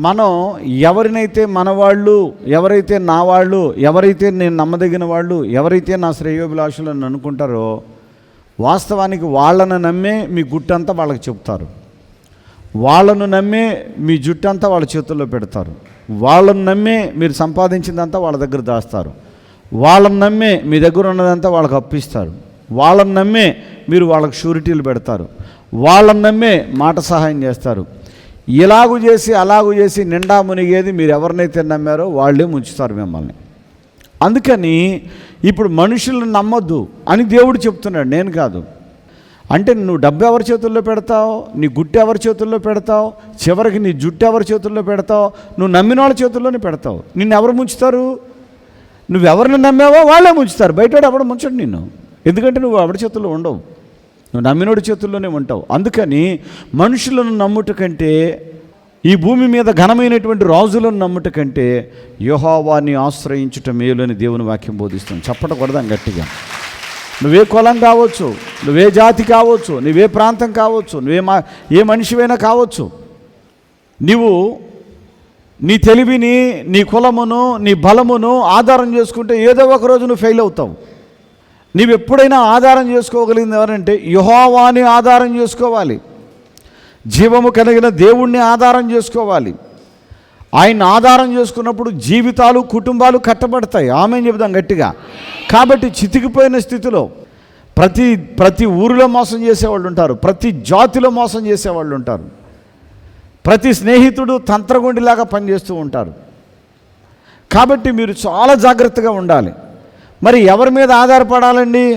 మనం ఎవరినైతే మన వాళ్ళు ఎవరైతే నా వాళ్ళు ఎవరైతే నేను నమ్మదగిన వాళ్ళు ఎవరైతే నా శ్రేయోభిలాషులు అని అనుకుంటారో వాస్తవానికి వాళ్ళను నమ్మే మీ గుట్టంతా వాళ్ళకి చెప్తారు. వాళ్ళను నమ్మే మీ జుట్టంతా వాళ్ళ చేతుల్లో పెడతారు. వాళ్ళను నమ్మే మీరు సంపాదించిందంతా వాళ్ళ దగ్గర దాస్తారు. వాళ్ళని నమ్మే మీ దగ్గర ఉన్నదంతా వాళ్ళకి అప్పిస్తారు. వాళ్ళని నమ్మే మీరు వాళ్ళకి షూరిటీలు పెడతారు. వాళ్ళని నమ్మే మాట సహాయం చేస్తారు. ఇలాగు చేసి అలాగు చేసి నిండా మునిగేది మీరు ఎవరినైతే నమ్మారో వాళ్ళే ముంచుతారు మిమ్మల్ని. అందుకని ఇప్పుడు మనుషులను నమ్మొద్దు అని దేవుడు చెప్తున్నాడు. నేను కాదు. అంటే నువ్వు డబ్బు ఎవరి చేతుల్లో పెడతావు? నీ గుట్టు ఎవరి చేతుల్లో పెడతావు? చివరికి నీ జుట్టు ఎవరి చేతుల్లో పెడతావు? నువ్వు నమ్మిన వాళ్ళ చేతుల్లోనే పెడతావు. నిన్ను ఎవరు ముంచుతారు? నువ్వు ఎవరిని నమ్మావో వాళ్ళే ముంచుతారు. బయట ఎవడు ముంచడు నిన్ను. ఎందుకంటే నువ్వు ఎవరి చేతుల్లో ఉండవు. నువ్వు నమ్మినోడి చేతుల్లోనే ఉంటావు. అందుకని మనుషులను నమ్ముట కంటే ఈ భూమి మీద ఘనమైనటువంటి రాజులను నమ్ముట కంటే యోహావాన్ని ఆశ్రయించుట మేలు అని దేవుని వాక్యం బోధిస్తుంది. చెప్పటకూడదాం గట్టిగా. నువ్వే కులం కావచ్చు నువ్వే జాతి కావచ్చు నువ్వే ప్రాంతం కావచ్చు నువ్వే మా ఏ మనిషివైనా కావచ్చు. నీవు నీ తెలివిని నీ కులమును నీ బలమును ఆధారం చేసుకుంటే ఏదో ఒక రోజు నువ్వు ఫెయిల్ అవుతావు. నీవు ఎప్పుడైనా ఆధారం చేసుకోగలిగింది ఎవరంటే యుహోవాని ఆధారం చేసుకోవాలి. జీవము కలిగిన దేవుణ్ణి ఆధారం చేసుకోవాలి. ఆయన ఆధారం చేసుకున్నప్పుడు జీవితాలు కుటుంబాలు కట్టబడతాయి. ఆమె చెబుదాం గట్టిగా. కాబట్టి చితికిపోయిన స్థితిలో ప్రతి ప్రతి ఊరిలో మోసం చేసేవాళ్ళు ఉంటారు. ప్రతి జాతిలో మోసం చేసేవాళ్ళు ఉంటారు. ప్రతి స్నేహితుడు తంత్రగుండిలాగా పనిచేస్తూ ఉంటారు. కాబట్టి మీరు చాలా జాగ్రత్తగా ఉండాలి. మరి ఎవరి మీద ఆధారపడాలండి?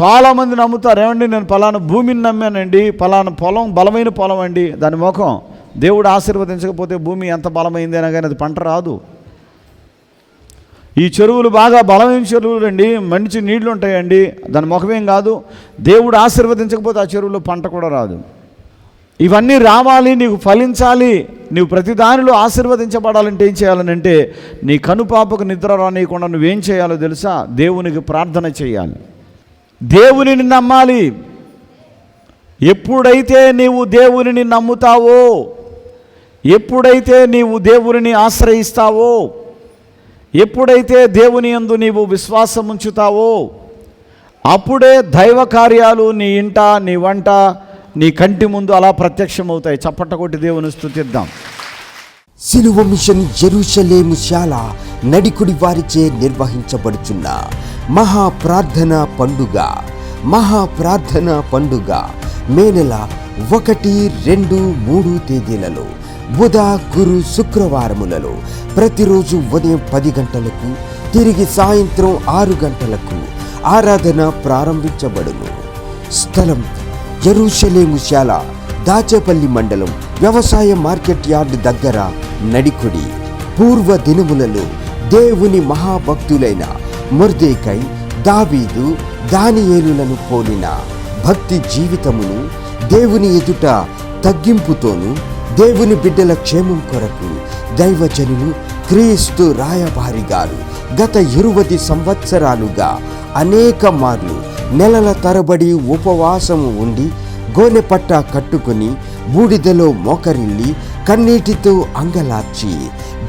చాలామంది నమ్ముతారు. ఏమండి నేను పలానా భూమిని నమ్మానండి పలానా పొలం బలమైన పొలం అండి. దాని ముఖం దేవుడు ఆశీర్వదించకపోతే భూమి ఎంత బలమైందైనా కానీ అది పంట రాదు. ఈ చెరువులు బాగా బలమైన చెరువులు అండి మంచి నీళ్ళు ఉంటాయండి దాని ముఖమేం కాదు. దేవుడు ఆశీర్వదించకపోతే ఆ చెరువులో పంట కూడా రాదు. ఇవన్నీ రావాలి నీకు ఫలించాలి నీవు ప్రతి దానిలో ఆశీర్వదించబడాలంటే ఏం చేయాలనంటే నీ కనుపాపకు నిద్ర రానియకుండా నువ్వేం చేయాలో తెలుసా? దేవునికి ప్రార్థన చేయాలి. దేవునిని నమ్మాలి. ఎప్పుడైతే నీవు దేవునిని నమ్ముతావో ఎప్పుడైతే నీవు దేవునిని ఆశ్రయిస్తావో ఎప్పుడైతే దేవుని యందు నీవు విశ్వాసం ఉంచుతావో అప్పుడే దైవ కార్యాలు నీ ఇంట నీ వంట నీ కంటి ముందు అలా ప్రత్యక్షమవుతాయి. చప్పట కొట్టి దేవుని స్థుతిద్దాం సిలువ మిషన్ జెరూషలేము శాల నడికుడి వారిచే నిర్వహించబడుచున్న మహా ప్రార్థన పండుగ. మహా ప్రార్థన పండుగ మే నెల ఒకటి రెండు మూడు తేదీలలో బుధ గురు శుక్రవారములలో ప్రతిరోజు ఉదయం పది గంటలకు తిరిగి సాయంత్రం ఆరు గంటలకు ఆరాధన ప్రారంభించబడును. స్థలం ఎరుషలేము శాల దాచేపల్లి మండలం వ్యవసాయ మార్కెట్ యార్డ్ దగ్గర నడికుడి. పూర్వ దినములలో దేవుని మహాభక్తులైన మొర్దేకై దావీదు దానియేలులను పోలిన భక్తి జీవితమును దేవుని ఎదుట తగ్గింపుతోను దేవుని బిడ్డల క్షేమం కొరకు దైవజనులు క్రీస్తు రాయబారి గారు గత ఇరువది సంవత్సరాలుగా అనేక మార్లు నెలల తరబడి ఉపవాసము ఉండి గోనె పట్ట కట్టుకుని బూడిదలో మోకరిల్లి కన్నీటితో అంగలార్చి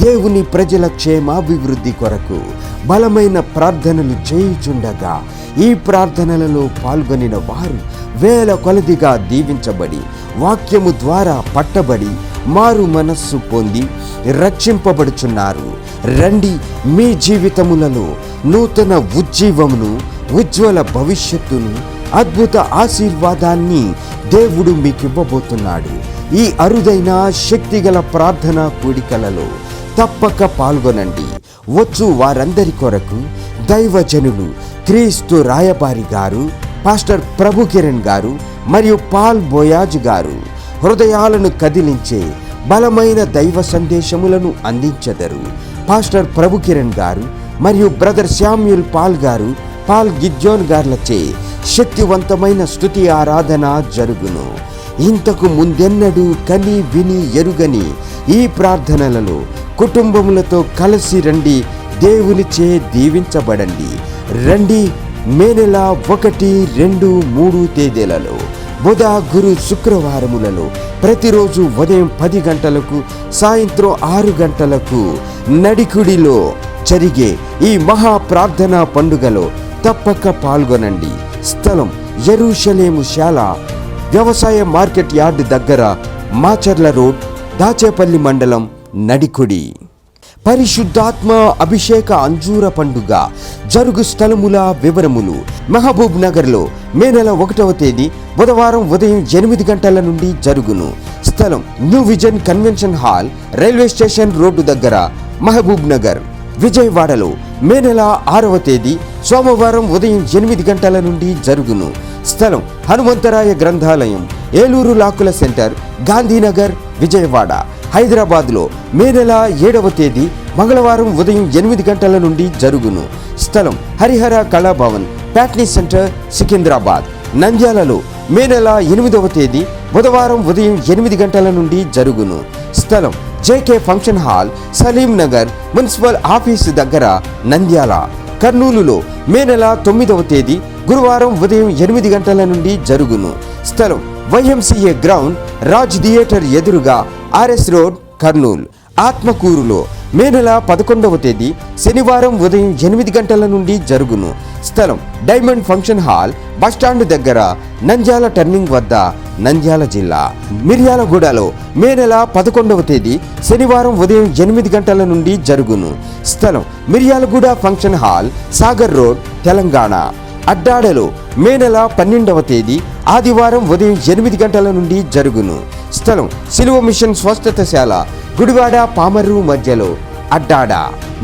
దేవుని ప్రజల క్షేమాభివృద్ధి కొరకు బలమైన ప్రార్థనలు చేయుచుండగా ఈ ప్రార్థనలలో పాల్గొనిన వారు వేల కొలదిగా దీవించబడి వాక్యము ద్వారా పట్టబడి మారు మనస్సు పొంది రక్షింపబడుచున్నారు. రండి మీ జీవితములలో నూతన ఉజ్జీవమును ఉజ్వల భవిష్యత్తును అద్భుత ఆశీర్వాదాన్ని దేవుడు మీకు ఇవ్వబోతున్నాడు ఈ అరుదైన శక్తిగల ప్రార్థన కూడికలలో తప్పక పాల్గొనండి. వచ్చు వారందరి కొరకు దైవజనులు క్రీస్తు రాయబారి గారు పాస్టర్ ప్రభు కిరణ్ గారు మరియు పాల్ బోయాజ్ గారు హృదయాలను కదిలించే బలమైన దైవ సందేశములను అందించెదరు. పాస్టర్ ప్రభు కిరణ్ గారు మరియు brother Samuel Paul garu Paul గిజ్జోన్ గార్లచే శక్తివంతమైన స్తుతి ఆరాధన జరుగును. ఇంతకు ముందెన్నడూ కని విని ఎరుగని ఈ ప్రార్థనలలో కుటుంబములతో కలిసి రండి దేవునిచే దీవించబడండి. రండి మే నెల ఒకటి రెండు మూడు తేదీలలో బుధ గురు శుక్రవారములలో ప్రతిరోజు ఉదయం పది గంటలకు సాయంత్రం ఆరు గంటలకు నడికుడిలో జరిగే ఈ మహా ప్రార్థనా పండుగలో తప్పక పాల్గొనండి. స్థలం ఎరుషలేము శాల వ్యవసాయ మార్కెట్ యార్డ్ దగ్గర మాచర్ల రోడ్ దాచేపల్లి మండలం నడికుడి. పరిశుద్ధాత్మ అభిషేక అంజూర పండుగ జరుగు స్థలముల వివరములు. మహబూబ్ నగర్లో మే నెల ఒకటవ తేదీ బుధవారం ఉదయం ఎనిమిది గంటల నుండి జరుగును. స్థలం new vision convention hall railway station road దగ్గర మహబూబ్ నగర్. విజయవాడలో మే నెల ఆరవ తేదీ సోమవారం ఉదయం ఎనిమిది గంటల నుండి జరుగును. స్థలం హనుమంతరాయ గ్రంథాలయం ఏలూరు లాకుల సెంటర్ గాంధీనగర్ విజయవాడ. హైదరాబాద్లో మే నెల ఏడవ తేదీ మంగళవారం ఉదయం ఎనిమిది గంటల నుండి జరుగును. స్థలం హరిహర కళాభవన్ ప్యాట్నీ సెంటర్ సికింద్రాబాద్. నంద్యాలలో మే నెల ఎనిమిదవ తేదీ బుధవారం ఉదయం ఎనిమిది గంటల నుండి జరుగును. స్థలం JK function hall Salim Nagar municipal office దగ్గర నంద్యాల. కర్నూలులో మే నెల తొమ్మిదవ తేదీ గురువారం ఉదయం ఎనిమిది గంటల నుండి జరుగును. స్థలం వైఎంసీఏ గ్రౌండ్ రాజ్ థియేటర్ ఎదురుగా ఆర్ఎస్ రోడ్ కర్నూల్. ఆత్మకూరులో మే నెల పదకొండవ తేదీ శనివారం ఉదయం ఎనిమిది గంటల నుండి జరుగును. స్థలం డైమండ్ ఫంక్షన్ హాల్ బస్టాండ్ దగ్గర నంద్యాల టర్నింగ్ వద్ద నంద్యాల జిల్లా మిర్యాలగూడలో మే నెల పదకొండవ తేదీ శనివారం ఉదయం ఎనిమిది గంటల నుండి జరుగును. స్థలం Miryalaguda function hall Sagar road Telangana. అడ్డాడలో May నెల పన్నెండవ తేదీ ఆదివారం ఉదయం ఎనిమిది గంటల నుండి జరుగును. స్థలం సిలువ మిషన్ స్వస్థతశాల గుడివాడ పామర్రు మధ్యలో. అడ్డాడ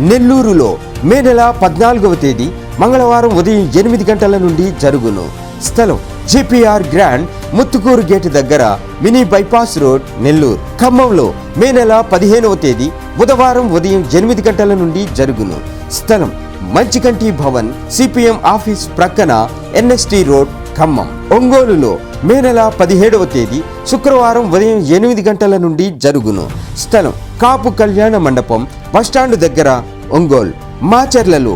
నెల్లూరులో మే నెల పద్నాలుగవ తేదీ మంగళవారం ఉదయం ఎనిమిది గంటల నుండి జరుగును. స్థలం జిపిఆర్ గ్రాండ్ ముత్తుకూరు గేట్ దగ్గర మినీ బైపాస్ రోడ్ నెల్లూరు. ఖమ్మంలో మే నెల పదిహేనవ తేదీ బుధవారం ఉదయం ఎనిమిది గంటల నుండి జరుగును. స్థలం మంచికంటి భవన్ సిపిఎం ఆఫీస్ ప్రక్కన ఎన్ఎస్టి రోడ్ ఖమ్మం. ఒంగోలులో మే నెల పదిహేడవ తేదీ శుక్రవారం ఉదయం ఎనిమిది గంటల నుండి జరుగును. స్థలం కాపు కళ్యాణ మండపం బస్టాండ్ దగ్గర ఒంగోలు. మాచర్లలో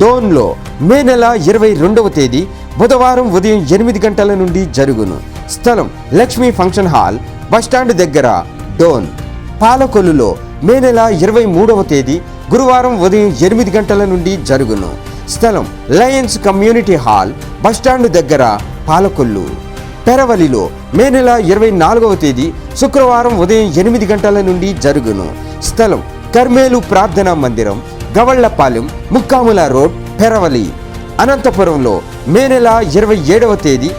డోన్లో మే నెల ఇరవై రెండవ తేదీ బుధవారం ఉదయం ఎనిమిది గంటల నుండి జరుగును. స్థలం లక్ష్మీ ఫంక్షన్ హాల్ బస్టాండ్ దగ్గర డోన్. పాలకొల్లులో మే నెల ఇరవై మూడవ తేదీ గురువారం ఉదయం ఎనిమిది గంటల నుండి జరుగును. స్థలం లయన్స్ కమ్యూనిటీ హాల్ బస్టాండ్ దగ్గర పాలకొల్లు. పెరవలిలో మే నెల ఇరవై నాలుగవ తేదీ శుక్రవారం ఉదయం ఎనిమిది గంటల నుండి జరుగును. స్థలం కర్మేలు ప్రార్థనా మందిరం గవళ్ళపాలెం ముక్కాముల రోడ్ పెరవలి. అనంతపురంలో మే నెల ఇరవై ఏడవ తేదీ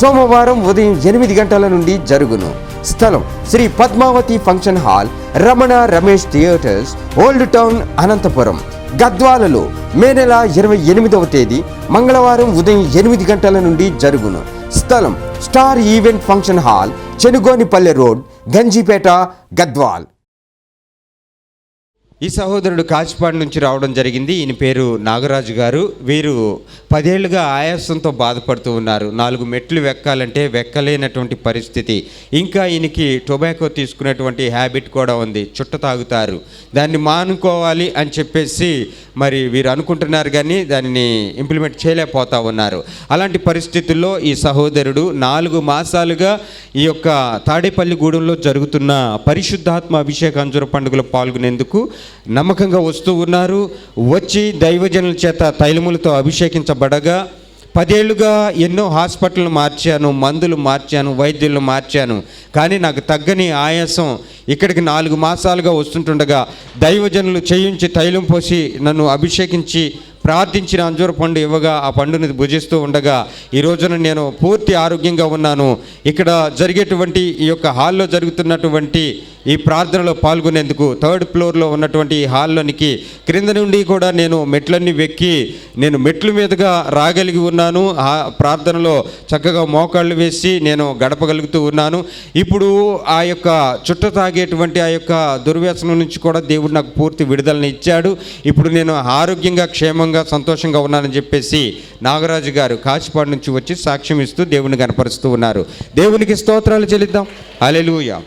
సోమవారం ఉదయం ఎనిమిది గంటల నుండి జరుగును. స్థలం Shri Padmavathi function hall Ramana Ramesh theatres old town Anantapur. గద్వాలలో May నెల ఇరవై ఎనిమిదవ తేదీ మంగళవారం ఉదయం ఎనిమిది గంటల నుండి జరుగును. స్థలం star event function hall Chenugonipalle road Ganjipeta Gadwal. ఈ సహోదరుడు కాచిపాడు నుంచి రావడం జరిగింది. ఈయన పేరు నాగరాజు గారు. వీరు పదేళ్ళుగా ఆయాసంతో బాధపడుతూ ఉన్నారు. నాలుగు మెట్లు వెక్కాలంటే వెక్కలేనటువంటి పరిస్థితి. ఇంకా ఈయనకి టొబాకో తీసుకునేటువంటి హ్యాబిట్ కూడా ఉంది. చుట్ట తాగుతారు. దాన్ని మానుకోవాలి అని చెప్పేసి మరి వీరు అనుకుంటున్నారు కానీ దానిని ఇంప్లిమెంట్ చేయలేకపోతా ఉన్నారు. అలాంటి పరిస్థితుల్లో ఈ సహోదరుడు నాలుగు మాసాలుగా ఈ యొక్క తాడేపల్లిగూడెంలో జరుగుతున్న పరిశుద్ధాత్మ అభిషేక అంజుర పండుగలో పాల్గొనేందుకు నమ్మకంగా వస్తూ ఉన్నారు. వచ్చి దైవజనుల చేత తైలములతో అభిషేకించబడగా పదేళ్ళుగా ఎన్నో హాస్పిటల్ మార్చాను మందులు మార్చాను వైద్యులను మార్చాను. కానీ నాకు తగ్గని ఆయాసం ఇక్కడికి నాలుగు మాసాలుగా వస్తుంటుండగా దైవజనులు చేయించి తైలం పోసి నన్ను అభిషేకించి ప్రార్థించిన అంజూర పండు ఇవ్వగా ఆ పండుని భుజిస్తూ ఉండగా ఈ రోజున నేను పూర్తి ఆరోగ్యంగా ఉన్నాను. ఇక్కడ జరిగేటువంటి ఈ యొక్క హాల్లో జరుగుతున్నటువంటి ఈ ప్రార్థనలో పాల్గొనేందుకు థర్డ్ ఫ్లోర్లో ఉన్నటువంటి ఈ హాల్లోనికి క్రింద నుండి కూడా నేను మెట్లన్నీ వెక్కి నేను మెట్ల మీదుగా రాగలిగి ఉన్నాను. ఆ ప్రార్థనలో చక్కగా మోకాళ్ళు వేసి నేను గడపగలుగుతూ ఉన్నాను. ఇప్పుడు ఆ యొక్క చుట్ట తాగేటువంటి ఆ యొక్క దుర్వ్యసనం నుంచి కూడా దేవుడు నాకు పూర్తి విడుదలని ఇచ్చాడు. ఇప్పుడు నేను ఆరోగ్యంగా క్షేమంగా సంతోషంగా ఉన్నానని చెప్పేసి నాగరాజు గారు కాచిపాడు నుంచి వచ్చి సాక్ష్యం ఇస్తూ దేవుని కనపరుస్తూ ఉన్నారు. దేవునికి స్తోత్రాలు చెల్లిద్దాం. అలెలుయా